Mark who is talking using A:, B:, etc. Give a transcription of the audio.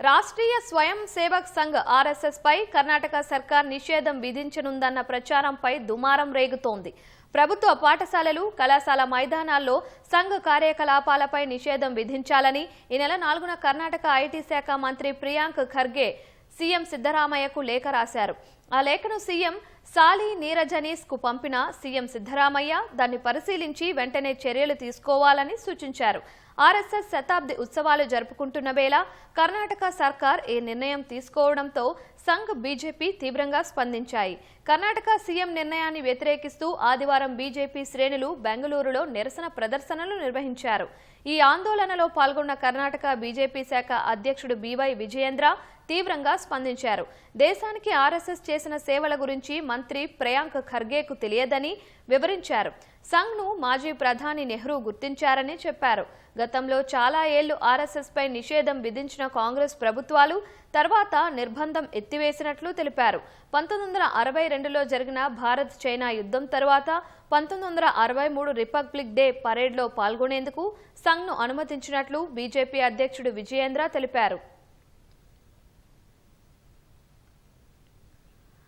A: రాష్ట్రీయ స్వయం సేవక్ సంఘ్ ఆర్ఎస్ఎస్ పై కర్ణాటక సర్కార్ నిషేధం విధించనుందన్న ప్రచారంపై దుమారం రేగుతోంది. ప్రభుత్వ పాఠశాలలు కళాశాల మైదానాల్లో సంఘ్ కార్యకలాపాలపై నిషేధం విధించాలని ఈ నెల నాలుగున కర్ణాటక ఐటీ శాఖ మంత్రి ప్రియాంక్ ఖర్గే సీఎం సిద్దరామయ్యకు లేఖ రాశారు. ఆ లేఖను సీఎం సాలి నీరజనీస్కు పంపిన సీఎం సిద్దరామయ్య దాన్ని పరిశీలించి వెంటనే చర్యలు తీసుకోవాలని సూచించారు. ఆర్ఎస్ఎస్ శతాబ్ది ఉత్సవాలు జరుపుకుంటున్న వేళ కర్ణాటక సర్కార్ ఈ నిర్ణయం తీసుకోవడంతో సంఘ్ బీజేపీ తీవ్రంగా స్పందించాయి. కర్ణాటక సీఎం నిర్ణయాన్ని వ్యతిరేకిస్తూ ఆదివారం బీజేపీ శ్రేణులు బెంగళూరులో నిరసన ప్రదర్శనలు నిర్వహించారు. ఈ ఆందోళనలో పాల్గొన్న కర్ణాటక బీజేపీ శాఖ అధ్యక్షుడు బీవై విజయేంద్ర తీవ్రంగా స్పందించారు. దేశానికి ఆర్ఎస్ఎస్ చేసిన సేవల గురించి మంత్రి ప్రియాంక్ ఖర్గేకు తెలియదని వివరించారు. సంఘ్ను మాజీ ప్రధాని నెహ్రూ గుర్తించారని చెప్పారు. గతంలో చాలా ఏళ్ళు ఆర్ఎస్ఎస్పై నిషేధం విధించిన కాంగ్రెస్ ప్రభుత్వాలు తర్వాత నిర్బంధం ఎత్తివేసినట్లు తెలిపారు. పంతొమ్మిది వందల అరవై రెండులో జరిగిన భారత్ చైనా యుద్ధం తర్వాత పంతొమ్మిది వందల అరవై మూడు రిపబ్లిక్ డే పరేడ్లో పాల్గొనేందుకు సంఘ్ను అనుమతించినట్లు బీజేపీ అధ్యక్షుడు విజయేంద్ర తెలిపారు.